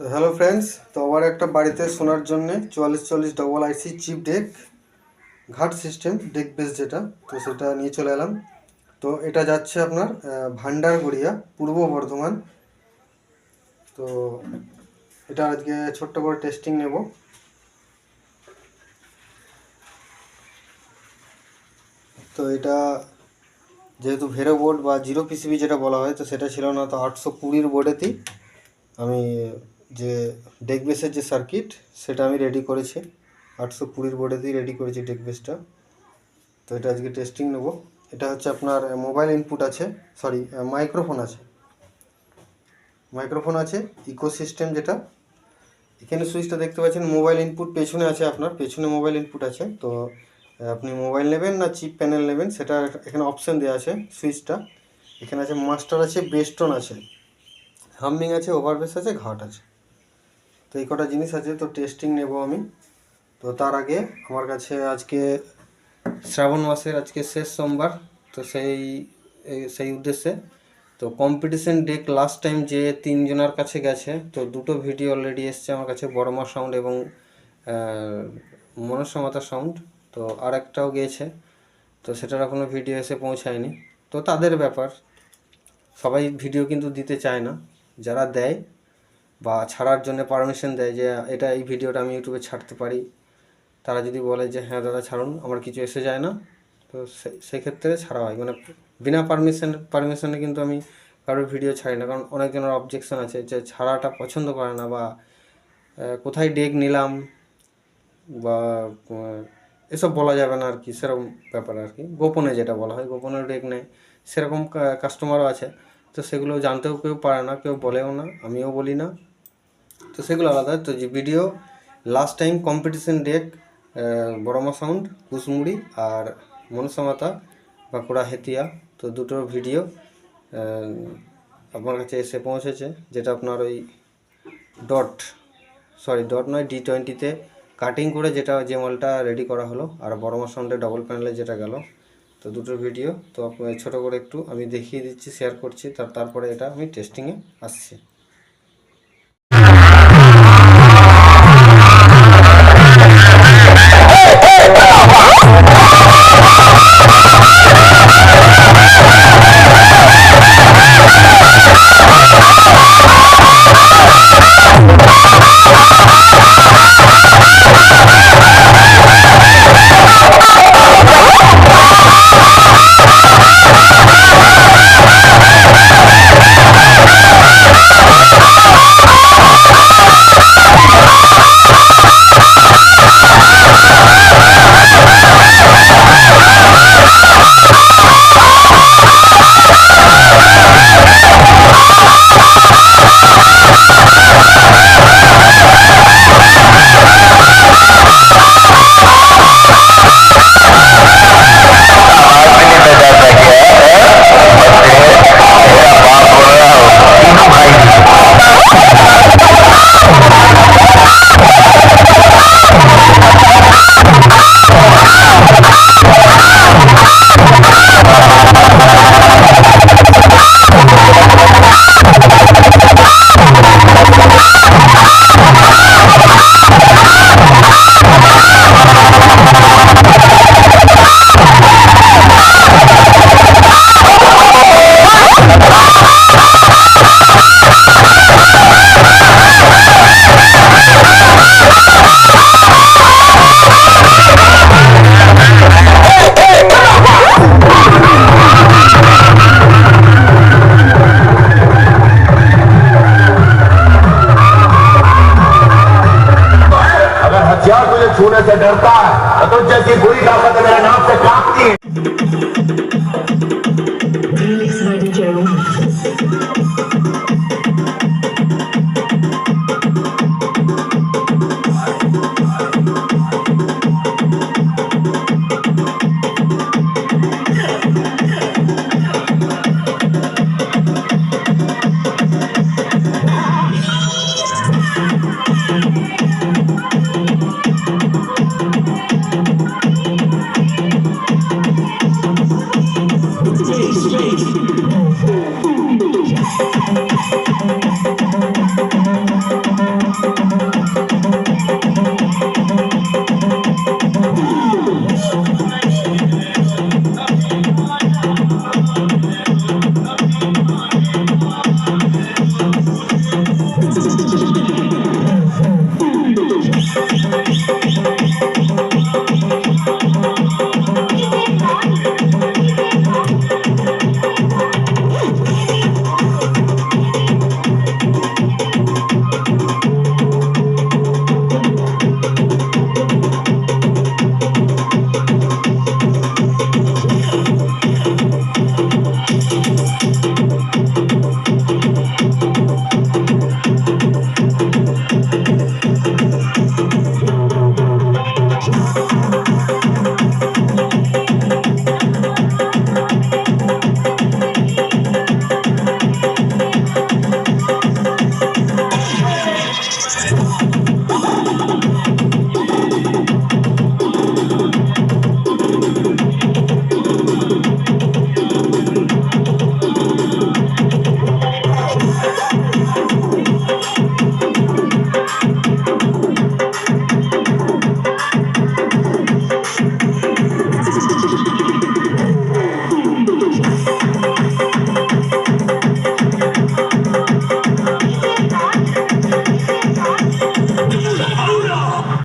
তো hello friends তো আবার একটা বাড়িতে শোনার জন্যে চুয়াল্লিশ চল্লিশ ডবল আইসি চিপ ডেক ঘাট সিস্টেম ডেক বেস যেটা, তো সেটা নিয়ে চলে এলাম। তো এটা যাচ্ছে আপনার ভান্ডারগড়িয়া, পূর্ব বর্ধমান। তো এটা আজকে ছোট্ট করে টেস্টিং নেব। তো এটা যেহেতু ভেরো বোর্ড বা জিরো পিসিবি যেটা বলা হয়, তো সেটা ছিল না, তো আটশো কুড়ির বোর্ডেতেই আমি যে ডেক বেসের যে সার্কিট সেটা আমি রেডি করেছি। আটশো কুড়ির বোর্ডেতেই রেডি করেছি ডেক বেসটা তো এটা আজকে টেস্টিং নেব। এটা হচ্ছে আপনার মোবাইল ইনপুট আছে সরি মাইক্রোফোন আছে। মাইক্রোফোন আছে ইকোসিস্টেম যেটা। এখানে সুইচটা দেখতে পাচ্ছেন মোবাইল ইনপুট পেছনে আছে আপনার, পেছনে মোবাইল ইনপুট আছে। তো আপনি মোবাইল নেবেন না চিপ প্যানেল নেবেন, সেটা এখানে অপশান দেওয়া আছে সুইচটা এখানে আছে মাস্টার আছে বেস্টন আছে। হামিং আছে ওভারবেস আছে, ঘাট আছে। তো এই কটা জিনিস আছে তো টেস্টিং নেব আমি। তো তার আগে আমার কাছে আজকে শ্রাবণ মাসের আজকে শেষ সোমবার তো সেই সেই উদ্দেশ্যে। তো কম্পিটিশন ডেক লাস্ট টাইম যে তিনজনের কাছে গেছে তো দুটো ভিডিও অলরেডি এসছে আমার কাছে বড়মা সাউন্ড এবং আহ, মনস্যমাতা সাউন্ড তো আর একটাও গিয়েছে তো সেটার এখনও ভিডিও এসে পৌঁছায়নি। তো তাদের ব্যাপার সবাই ভিডিও কিন্তু দিতে চায় না যারা দেয় বা ছাড়ার জন্য পারমিশন দেয় যে, এটা এই ভিডিওটা আমি ইউটিউবে ছাড়তে পারি। তারা যদি বলে যে হ্যাঁ দাদা, ছাড়ুন, আমার কিছু এসে যায় না। তো সেক্ষেত্রে ছাড়া হয়। মানে বিনা পারমিশন পারমিশনে কিন্তু আমি কারোর ভিডিও ছাড়ি না। কারণ অনেকজনের অবজেকশন আছে যে, ছাড়াটা পছন্দ করে না বা কোথায় ডেক নিলাম বা এসব বলা যাবে না আর কি সেরকম ব্যাপার আর কি গোপনে যেটা বলা হয় গোপনে ডেক নেয়। সেরকম কাস্টমারও আছে। তো সেগুলো জানতেও কেউ পারে না, কেউ বলেও না, আমিও বলি না। তো সেগুলো আলাদা। তো যে video last time competition deck Barama sound Kusmuri আর মনসামাতা বাঁকুড়া হেতিয়া, তো দুটোর ভিডিও আপনার কাছে এসে পৌঁছেছে, যেটা আপনার ওই ডট সরি ডট নয় ডি টোয়েন্টিতে কাটিং করে যেটা যে মালটা রেডি করা হলো, আর বড়মা সাউন্ডে ডবল প্যানেলে যেটা গেল, তো দুটোর ভিডিও তো ছোটো করে একটু আমি দেখিয়ে দিচ্ছি শেয়ার করছি, তার, তারপরে এটা আমি টেস্টিংয়ে আসছি। Ah! क्या तुझे छूने से डरता है। तो जैसी बुरी ताकत मेरे नाम से काटती है। ハハハハ!